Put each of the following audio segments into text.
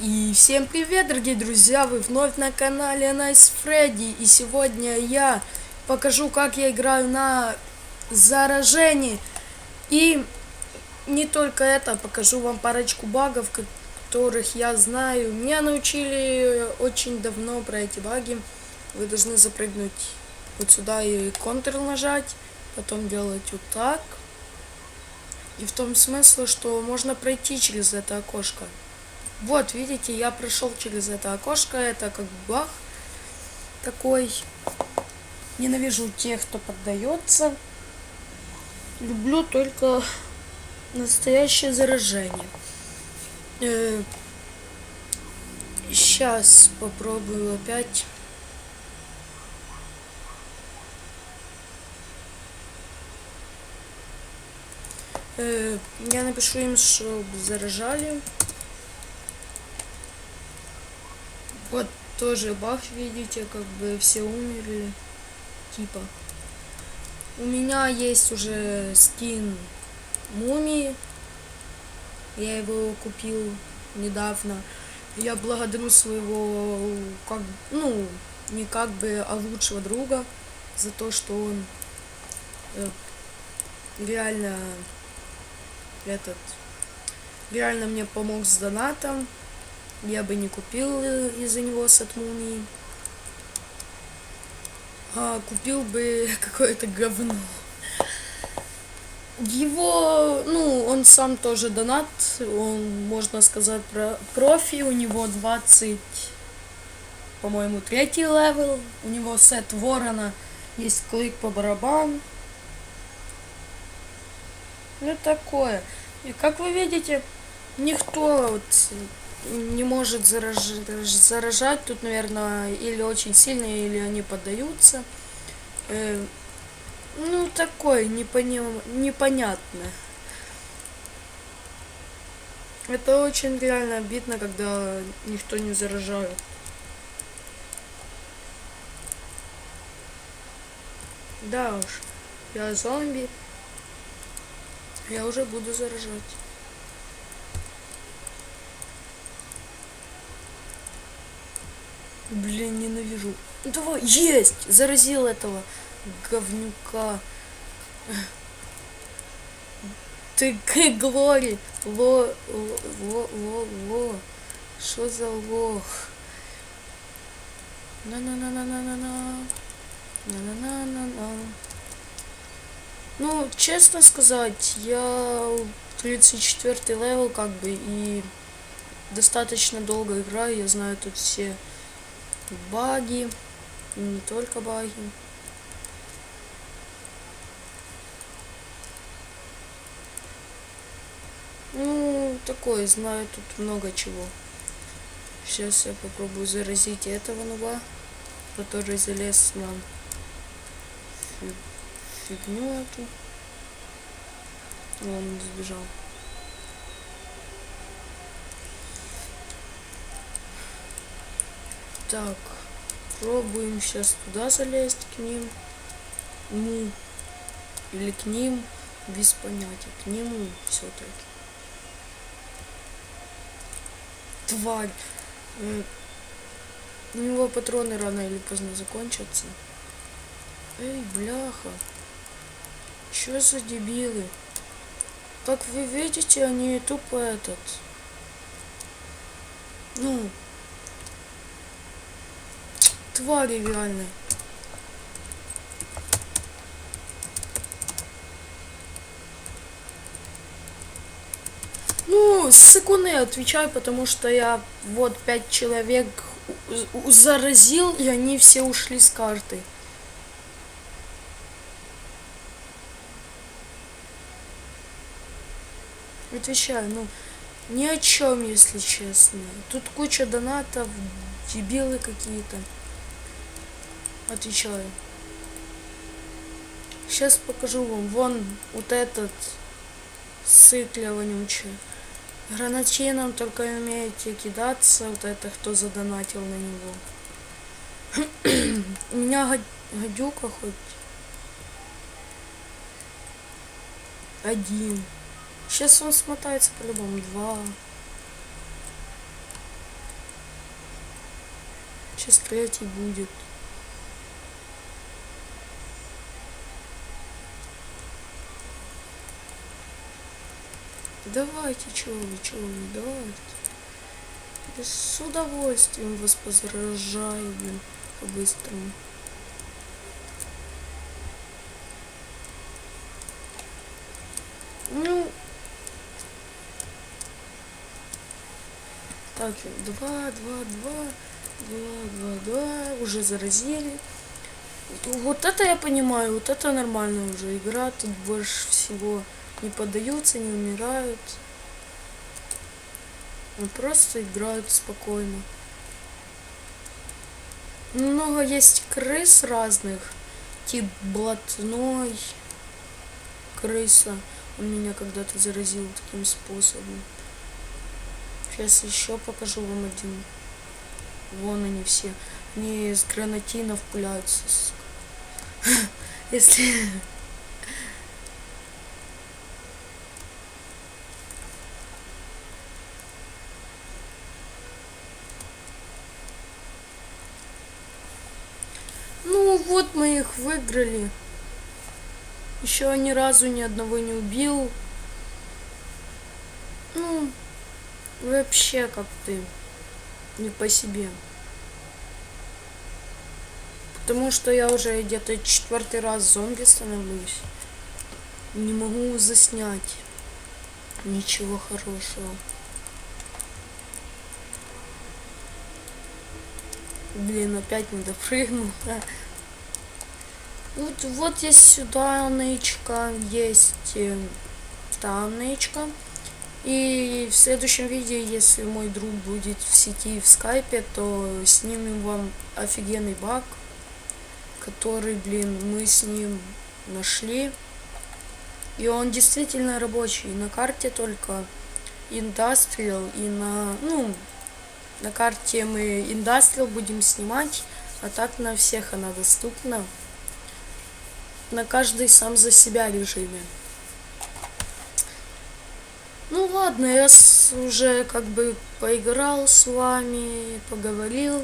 И всем привет, дорогие друзья! Вы вновь на канале Nice Freddy. И сегодня я покажу, как я играю на заражении. И не только это, покажу вам парочку багов, которых я знаю. Меня научили очень давно про эти баги. Вы должны запрыгнуть вот сюда и контр нажать. Потом делать вот так. И в том смысле, что можно пройти через это окошко. Вот, видите, я прошел через это окошко, это как баг такой. Ненавижу тех, кто поддается. Люблю только настоящее заражение. Э, сейчас попробую опять. Э, я напишу им, чтобы заражали. Вот тоже бах, видите, как бы все умерли. Типа. У меня есть уже скин мумии. Я его купил недавно. Я благодарю своего, как, ну, не как бы, а лучшего друга за то, что он э, реально этот реально мне помог с донатом я бы не купил из-за него сет мумии. А купил бы какое-то говно. Его, ну, он сам тоже донат, он, можно сказать, про профи, у него 20, по-моему, третий левел, у него сет ворона, есть клик по барабану. Ну, такое. И как вы видите, никто вот не может зараж... заражать. Тут, наверное, или очень сильно, или они поддаются. Э, ну, такое непоним... непонятно. Это очень реально обидно, когда никто не заражает. Да уж, я зомби. Я уже буду заражать. Блин, ненавижу. Ну, давай, есть! Заразил этого говнюка. Ты Глори. Ло, ло, ло, ло. Что за лох? На-на-на-на-на-на-на. На-на-на-на-на. Ну, честно сказать, я 34 левел как бы и достаточно долго играю, я знаю тут все баги, и не только баги. Ну, такое, знаю тут много чего. Сейчас я попробую заразить этого нуба, который залез на фигню эту. Он сбежал. Так, пробуем сейчас туда залезть к ним. Ну, или к ним, без понятия. К нему все-таки. Тварь. У него патроны рано или поздно закончатся. Эй, бляха. Что за дебилы? Как вы видите, они тупо этот. Ну, твари реальные. Ну, секунды отвечаю, потому что я вот пять человек заразил, и они все ушли с карты. Отвечаю, ну, ни о чем, если честно. Тут куча донатов, дебилы какие-то. Отвечаю. Сейчас покажу вам. Вон вот этот сыкля вонючая. Гранатином только умеете кидаться. Вот это кто задонатил на него. У меня гадюка хоть. Один. Сейчас он смотается по-любому. Два. Сейчас третий будет. Давайте, чего вы, давайте. Я с удовольствием вас возражаю, по-быстрому. Ну, так, два, два, два, два, два, два, уже заразили. Вот это я понимаю, вот это нормально уже игра, тут больше всего не поддаются, не умирают. Ну, просто играют спокойно. Много есть крыс разных. Тип блатной крыса. Он меня когда-то заразил таким способом. Сейчас еще покажу вам один. Вон они все. Они из гранатинов пуляются. Если... Ну вот мы их выиграли. Еще ни разу ни одного не убил. Ну, вообще как ты не по себе. Потому что я уже где-то четвертый раз зомби становлюсь. Не могу заснять ничего хорошего. Блин, опять не допрыгнул. Вот, вот есть сюда нычка, есть э, там нычка. И в следующем видео, если мой друг будет в сети в скайпе, то снимем вам офигенный баг, который, блин, мы с ним нашли. И он действительно рабочий. На карте только Industrial и на, ну, на карте мы Industrial будем снимать, а так на всех она доступна на каждый сам за себя режиме. Ну ладно, я уже как бы поиграл с вами, поговорил.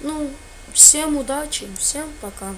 Ну, всем удачи, всем пока.